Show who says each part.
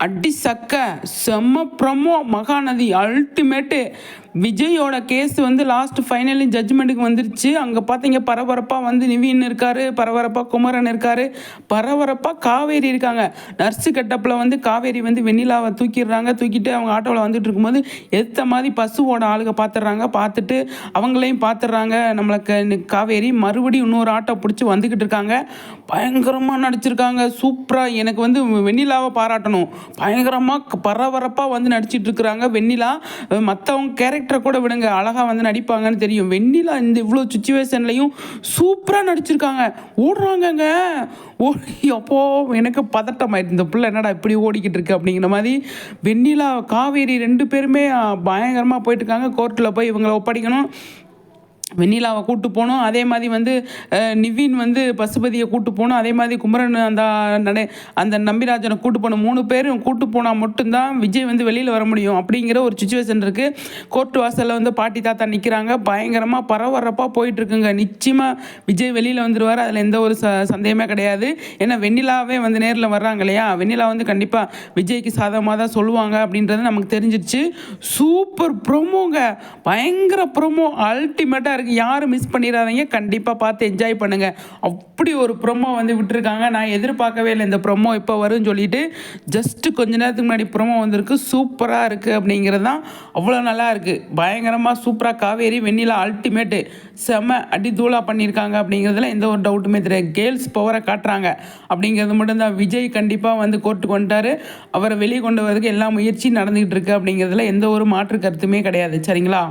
Speaker 1: அடி சக்க செம்ம ப்ரமோ மகாநதி அல்டிமேட்டு விஜயோட கேஸ் வந்து லாஸ்ட் ஃபைனலி ஜட்ஜ்மெண்ட்டுக்கு வந்துருச்சு. அங்கே பார்த்தீங்க பரபரப்பாக வந்து நிவின் இருக்காரு பரபரப்பாக குமரன் இருக்காரு. பரபரப்பாக காவேரி இருக்காங்க. நர்ஸு கட்டப்பில் வந்து காவேரி வந்து வெண்ணிலாவை தூக்கிடுறாங்க. தூக்கிட்டு அவங்க ஆட்டோவில் வந்துட்டு இருக்கும்போது எத்த மாதிரி பசுவோட ஆளுங்க பார்த்துடுறாங்க பார்த்துட்டு அவங்களையும் பார்த்துடுறாங்க நம்மளுக்கு காவேரி மறுபடியும் இன்னொரு ஆட்டோ பிடிச்சி வந்துக்கிட்டு இருக்காங்க. பயங்கரமாக நடிச்சிருக்காங்க. சூப்பராக எனக்கு வந்து வெண்ணிலாவை பாராட்டணும். பயங்கரமாக பரபரப்பாக வந்து நடிச்சிட்டு இருக்கிறாங்க வெண்ணிலா. மற்றவங்க கேரக்டர் கூட விடுங்க. அழகாக வந்து நடிப்பாங்கன்னு தெரியும். வெண்ணிலா இந்த இவ்வளோ சுச்சுவேஷன்லையும் சூப்பராக நடிச்சிருக்காங்க. ஓடுறாங்கங்க. ஓ அப்போ எனக்கு பதட்டம் ஆயிடுச்சு. இந்த பிள்ளை என்னடா இப்படி ஓடிக்கிட்டு இருக்கு அப்படிங்கிற மாதிரி வெண்ணிலா காவேரி ரெண்டு பேருமே பயங்கரமாக போயிட்டு இருக்காங்க. கோர்ட்டில் போய் இவங்களை ஒப்படைக்கணும். வெண்ணிலாவை கூட்டு போகணும் அதே மாதிரி வந்து நிவின் வந்து பசுபதியை கூட்டு போகணும் அதே மாதிரி குமரன் அந்த நடை அந்த நம்பிராஜனை கூட்டு போன மூணு பேரும் கூட்டு போனால் மட்டும்தான் விஜய் வந்து வெளியில் வர முடியும் அப்படிங்கிற ஒரு சுச்சுவேஷன் இருக்குது கோர்ட்டு வாசலில் வந்து பாட்டி தாத்தா நிற்கிறாங்க பயங்கரமாக பரபரப்பாக போயிட்டுருக்குங்க. நிச்சயமாக விஜய் வெளியில் வந்துடுவார் அதில் எந்த ஒரு ச சந்தேகமே கிடையாது. ஏன்னா வெண்ணிலாவே வந்து நேரில் வர்றாங்க இல்லையா? வெண்ணிலா வந்து கண்டிப்பாக விஜய்க்கு சாதகமாக தான் சொல்லுவாங்க அப்படின்றது நமக்கு தெரிஞ்சிருச்சு. சூப்பர் ப்ரோமோங்க பயங்கர ப்ரோமோ அல்டிமேட்டாக இருக்குது யாரும் மிஸ் பண்ணிடாதீங்க கண்டிப்பாக பார்த்து என்ஜாய் பண்ணுங்கள் அப்படி ஒரு ப்ரொமோ வந்து விட்டுருக்காங்க. நான் எதிர்பார்க்கவே இல்லை. இந்த ப்ரோமோ இப்போ வரும்னு சொல்லிட்டு ஜஸ்ட்டு கொஞ்ச நேரத்துக்கு முன்னாடி ப்ரொமோ வந்திருக்கு. சூப்பராக இருக்குது அப்படிங்கிறது தான் அவ்வளோ நல்லா இருக்குது பயங்கரமாக சூப்பராக காவேரி வெண்ணிலா அல்டிமேட்டு செம அடி தூளா பண்ணியிருக்காங்க அப்படிங்கிறதுல எந்த ஒரு டவுட்டுமே தெரியாது. கேர்ள்ஸ் பவரை காட்டுறாங்க. அப்படிங்கிறது மட்டும்தான். விஜய் கண்டிப்பாக வந்து கோர்ட்டுக்கு வந்துட்டார். அவரை வெளியே கொண்டு வரதுக்கு எல்லா முயற்சியும் நடந்துக்கிட்டு இருக்கு அப்படிங்கிறதுல எந்த ஒரு மாற்று கருத்துமே கிடையாது. சரிங்களா?